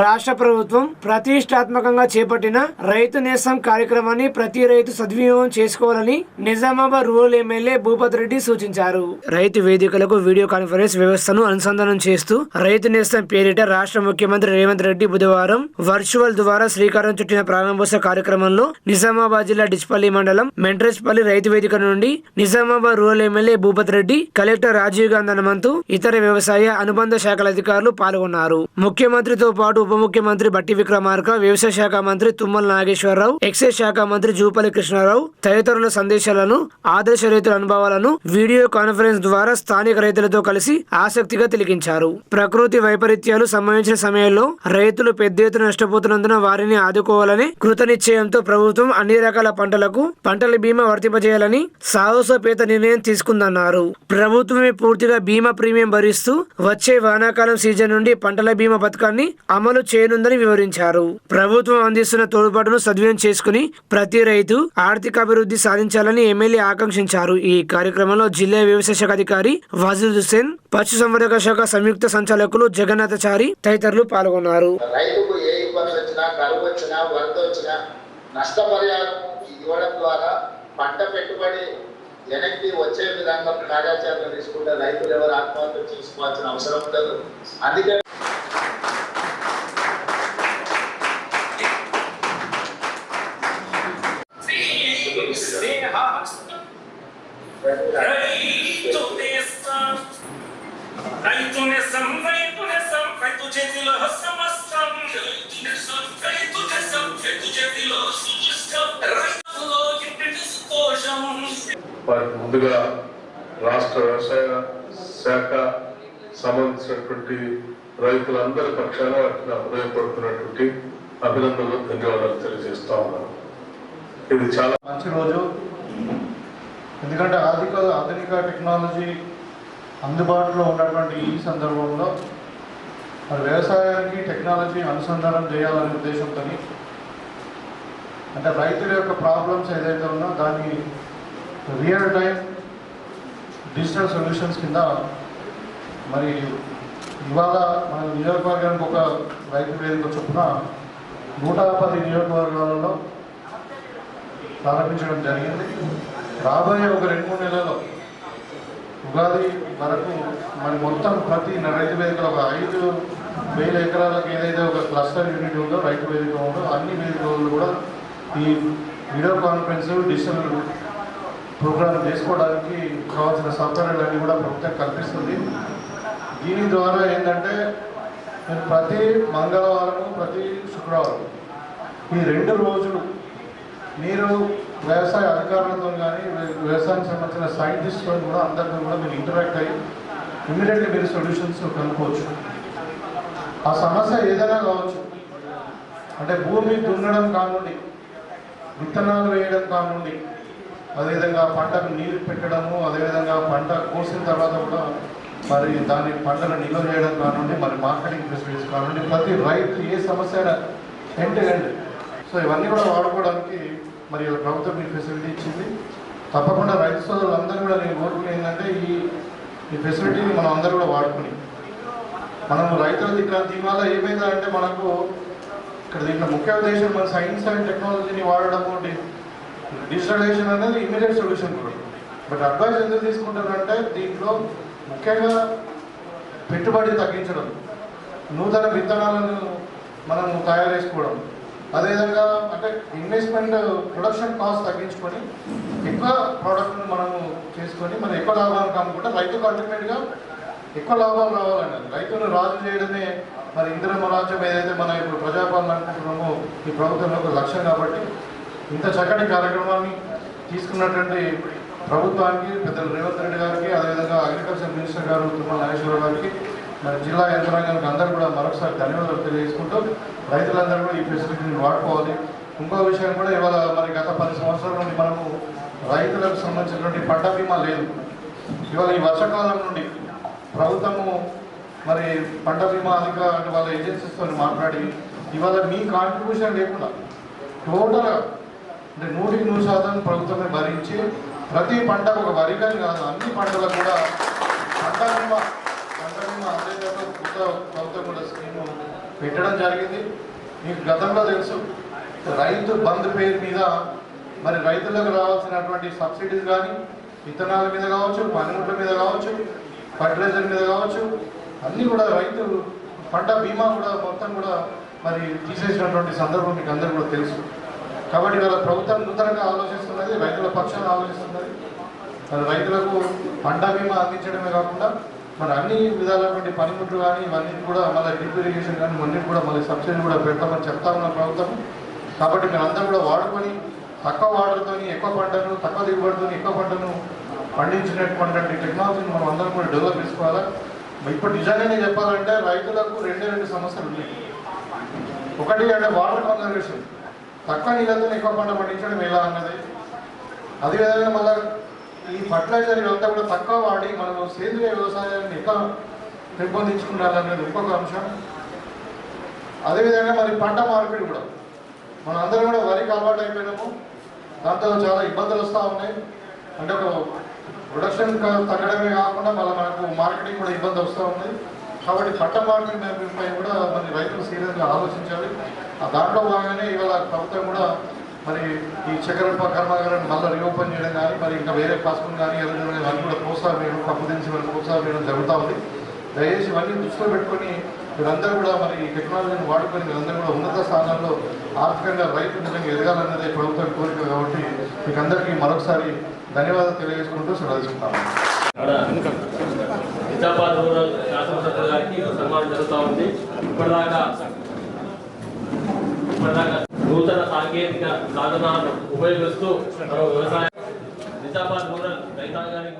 రాష్ట్ర ప్రభుత్వం ప్రతిష్టాత్మకంగా చేపట్టిన రైతు నేసం కార్యక్రమాన్ని ప్రతి రైతు సద్వినియోగం చేసుకోవాలని నిజామాబాద్ రూరల్ ఎమ్మెల్యే భూపత్ రెడ్డి సూచించారు. రైతు వేదికలకు వీడియో కాన్ఫరెన్స్ వ్యవస్థను అనుసంధానం చేస్తూ రైతు నేస్తం పేరిట రాష్ట్ర ముఖ్యమంత్రి రేవంత్ రెడ్డి బుధవారం వర్చువల్ ద్వారా శ్రీకారం చుట్టిన ప్రారంభోత్సవ కార్యక్రమంలో నిజామాబాద్ జిల్లా డిచ్పల్లి మండలం మెంట్రెస్పల్లి రైతు వేదిక నుండి Nizamabad rural MLA Bhupath Reddy collector Rajiv Gandhi Hanumanthu ఇతర వ్యవసాయ అనుబంధ శాఖల అధికారులు పాల్గొన్నారు. ముఖ్యమంత్రితో పాటు ఉప ముఖ్యమంత్రి బట్టి విక్రమార్క వ్యవసాయ శాఖ మంత్రి తుమ్మల నాగేశ్వరరావు ఎక్సైజ్ శాఖ మంత్రి జూపల్లి కృష్ణారావు తదితరుల సందేశాలను ఆదర్శ రైతుల అనుభవాలను వీడియో కాన్ఫరెన్స్ ద్వారా స్థానిక రైతులతో కలిసి ఆసక్తిగా తిలకించారు. ప్రకృతి వైపరీత్యాలు సంభవించిన సమయంలో రైతులు పెద్ద ఎత్తున నష్టపోతున్నందున వారిని ఆదుకోవాలని కృతనిశ్చయంతో ప్రభుత్వం అన్ని రకాల పంటలకు పంటల బీమా వర్తింపజేయాలని సాహసోపేత నిర్ణయం తీసుకుందన్నారు. ప్రభుత్వమే పూర్తిగా బీమా ప్రీమియం భరిస్తూ వచ్చే వానాకాలం సీజన్ నుండి పంటల బీమా పథకాన్ని అమలు అమలు చేయనుందని వివరించారు. ప్రభుత్వం అందిస్తున్న తోడ్పాటును సద్వినియోగం చేసుకుని ప్రతి రైతు ఆర్థికాభివృద్ధి సాధించాలని ఎమ్మెల్యే ఆకాంక్షించారు. ఈ కార్యక్రమంలో జిల్లా వ్యవసాయ శాఖ అధికారి వాజిద్ హుస్సేన్ పశుసంవర్ధక శాఖ సంయుక్త సంచాలకులు జగన్నాథచారి తదితరులు పాల్గొన్నారు. రైతుకు ఏ ఇబ్బంది వచ్చినా కరువు వచ్చినా వరద వచ్చినా నష్టపరిహారం ఇవ్వడం ద్వారా పంట పెట్టుబడి వెనక్కి వచ్చే విధంగా కార్యాచరణ తీసుకుంటే రైతులు ఎవరు ఆత్మహత్య చేసుకోవాల్సిన అవసరం ఉండదు. అందుకే చేతిలో సమస్తం చేతిలో సంతోషం వారికి ముందుగా రాష్ట్ర వ్యవసాయ శాఖ సంబంధించినటువంటి రైతులందరి పక్షాన వారికి నా హృదయపడుతున్నటువంటి అభినందనలు ధన్యవాదాలు తెలియజేస్తా ఉన్నాను ఇది చాలా మంచి రోజు ఎందుకంటే ఆధునిక ఆధునిక టెక్నాలజీ అందుబాటులో ఉన్నటువంటి ఈ సందర్భంలో మరి వ్యవసాయానికి టెక్నాలజీ అనుసంధానం చేయాలనే ఉద్దేశంతో అంటే రైతుల యొక్క ప్రాబ్లమ్స్ ఏదైతే ఉన్నా దాన్ని రియల్ టైం డిజిటల్ సొల్యూషన్స్ కింద మరి ఇవాళ మన నియోజకవర్గానికి ఒక రైతు వేదిక చొప్పున నూట పది నియోజకవర్గాలలో ప్రారంభించడం జరిగింది. రాబోయే ఒక రెండు మూడు నెలల్లో ఉగాది వరకు మరి మొత్తం ప్రతి రైతు వేదికలో ఒక ఐదు వేల ఎకరాలకు ఏదైతే ఒక క్లస్టర్ యూనిట్ ఉందో రైతు వేదిక ఉందో అన్ని వేదికలు కూడా ఈ వీడియో కాన్ఫరెన్స్ డిజిటల్ ప్రోగ్రామ్ చేసుకోవడానికి కావాల్సిన సౌకర్యాలన్నీ కూడా ప్రభుత్వం కల్పిస్తుంది. దీని ద్వారా ఏంటంటే ప్రతి మంగళవారం ప్రతి శుక్రవారం ఈ రెండు రోజులు మీరు వ్యవసాయ అధికారులతో కానీ వ్యవసాయానికి సంబంధించిన సైంటిస్ట్తో కూడా అందరితో కూడా మీరు ఇంటరాక్ట్ అయ్యి ఇమీడియట్గా మీరు సొల్యూషన్స్ కనుక్కోవచ్చు. ఆ సమస్య ఏదైనా కావచ్చు. అంటే భూమి దున్నడం కానుండి విత్తనాలు వేయడం కానుండి అదేవిధంగా పంటకు నీరు పెట్టడము అదేవిధంగా పంట కోసిన తర్వాత కూడా మరి దాని పంటను నిల్వ చేయడం కానుండి మరి మార్కెటింగ్ ఫెసిలిటీస్ కానుండి ప్రతి రైతు ఏ సమస్య అయినా ఎండ్ సో ఇవన్నీ కూడా వాడుకోవడానికి మరి ఇలా ప్రభుత్వం ఈ ఫెసిలిటీ ఇచ్చింది. తప్పకుండా రైతు సోదరులందరూ కూడా నేను కోరుకునే ఏంటంటే ఈ ఈ ఫెసిలిటీని మనం అందరూ కూడా వాడుకుని మనం రైతుల దగ్గర దీనివల్ల ఏమైందంటే మనకు ఇక్కడ దీంట్లో ముఖ్య ఉద్దేశం మన సైన్స్ అండ్ టెక్నాలజీని వాడడం డి- డిజిటలైజేషన్ అనేది ఇమీడియట్ సొల్యూషన్ కూడా. బట్ అడ్వైజ్ ఎందుకు తీసుకుంటారంటే దీంట్లో ముఖ్యంగా పెట్టుబడి తగ్గించడం నూతన విత్తనాలను మనం తయారు చేసుకోవడం. అదేవిధంగా అంటే ఇన్వెస్ట్మెంట్ ప్రొడక్షన్ కాస్ట్ తగ్గించుకొని ఎక్కువ ప్రోడక్ట్ను మనము చేసుకొని మనం ఎక్కువ లాభాలు కాకుండా రైతుకు అల్టిమేట్గా ఎక్కువ లాభాలు రావాలండి రైతును రాజు చేయడమే మరి ఇందిరమ్మ రాజ్యం ఏదైతే మనం ఇప్పుడు ప్రజాపాలన అనుకుంటున్నామో ఈ ప్రభుత్వంలో ఒక లక్ష్యం కాబట్టి ఇంత చక్కటి కార్యక్రమాన్ని తీసుకున్నటువంటి ప్రభుత్వానికి పెద్దలు రేవంత్ రెడ్డి గారికి అదేవిధంగా అగ్రికల్చర్ మినిస్టర్ గారు తుమ్మల నాగేశ్వరరావు గారికి మరి జిల్లా యంత్రాంగానికి అందరూ కూడా మరొకసారి ధన్యవాదాలు తెలియజేసుకుంటూ రైతులందరూ కూడా ఈ ఫెసిలిటీని వాడుకోవాలి. ఇంకో విషయం కూడా ఇవాళ మరి గత పది సంవత్సరాల నుండి మనము రైతులకు సంబంధించినటువంటి పంట బీమా లేదు. ఇవాళ ఈ వర్షాకాలం నుండి ప్రభుత్వము మరి పంట బీమా అధిక వాళ్ళ ఏజెన్సీస్తో మాట్లాడి ఇవాళ మీ కాంట్రిబ్యూషన్ లేకుండా టోటల్గా అంటే నూటికి నూరు శాతం ప్రభుత్వమే భరించి ప్రతి పంటకు ఒక వరికని కాదు అన్ని పంటలకు కూడా పంట బీమా కొత్త ప్రభుత్వం కూడా స్కీము పెట్టడం జరిగింది. మీకు గతంలో తెలుసు రైతు బంధు పేరు మీద మరి రైతులకు రావాల్సినటువంటి సబ్సిడీస్ కానీ విత్తనాల మీద కావచ్చు పనిముట్ల మీద కావచ్చు ఫర్టిలైజర్ మీద కావచ్చు అన్నీ కూడా రైతు పంట బీమా కూడా మొత్తం కూడా మరి తీసేసినటువంటి సందర్భం మీకు అందరూ కూడా తెలుసు. కాబట్టి ఇవాళ ప్రభుత్వం నూతనంగా ఆలోచిస్తున్నది రైతుల పక్షాన్ని ఆలోచిస్తున్నది. మరి రైతులకు పంట బీమా అందించడమే కాకుండా మరి అన్ని విధాలైనటువంటి పనిముట్లు కానీ ఇవన్నీ కూడా మళ్ళీ డ్రిప్ ఇరిగేషన్ కానీ ఇవన్నీ కూడా మళ్ళీ సబ్సిడీ కూడా పెడతామని చెప్తా ఉన్న ప్రభుత్వం కాబట్టి మీరు కూడా వాడుకొని తక్కువ వాటర్తో ఎక్కువ పంటను తక్కువ దిగుబడితో ఎక్కువ పంటను పండించినటువంటి టెక్నాలజీని మనం అందరం కూడా డెవలప్ చేసుకోవాలా? ఇప్పుడు నిజంగానే చెప్పాలంటే రైతులకు రెండే రెండు సమస్యలు ఉన్నాయి. ఒకటి అంటే వాటర్ కన్జర్వేషన్ తక్కువ నీళ్ళతో ఎక్కువ పంట పండించడం ఎలా అన్నది? అదేవిధంగా మళ్ళీ ఈ ఫర్టిలైజర్ ఇదంతా కూడా తక్కువ వాడి మనం సేంద్రియ వ్యవసాయాన్ని ఎక్కువ పెంపొందించుకుంటారనేది ఇంకొక అంశం. అదేవిధంగా మరి పంట మార్పిడి కూడా. మన అందరం కూడా వరికి అలవాటు అయిపోయినాము దాంతో చాలా ఇబ్బందులు వస్తూ ఉన్నాయి. అంటే ఒక ప్రొడక్షన్ తగ్గడమే కాకుండా మళ్ళీ మనకు మార్కెటింగ్ కూడా ఇబ్బంది వస్తూ ఉంది. కాబట్టి పంట మార్పిడిపై కూడా మరి రైతులు సీరియస్గా ఆలోచించాలి. ఆ దాంట్లో భాగంగానే ఇవాళ ప్రభుత్వం కూడా మరి ఈ చక్కెర కర్మాగారాన్ని మళ్ళీ రీఓపెన్ చేయడం కానీ మరి ఇంకా వేరే పసుపుని కానీ ఎర్రజొన్న ఇవన్నీ కూడా ప్రోత్సాహం వేయడం పప్పు దించి వారికి ప్రోత్సాహం వేయడం జరుగుతూ ఉంది. దయచేసి ఇవన్నీ దృష్టిలో పెట్టుకొని మీరందరూ కూడా మరి ఈ టెక్నాలజీని వాడుకొని మీరందరూ కూడా ఉన్నత స్థానాల్లో ఆర్థికంగా రైతు నిజంగా ఎదగాలన్నదే ప్రభుత్వం కోరిక కాబట్టి మీకు అందరికీ మరొకసారి ధన్యవాదాలు తెలియజేసుకుంటూ సెలవుకుంటాము నిజామాబాద్ రూరల్ శాసనసభ్యుల గారికి సన్మానం జరుగుతూ ఉంది. ఇప్పటిదాకా ఇప్పటిదాకా నూతన సాంకేతిక సాధనాలను ఉపయోగిస్తూ మరో వ్యవసాయ నిజామాబాద్ రూరల్ రైతాంగానికి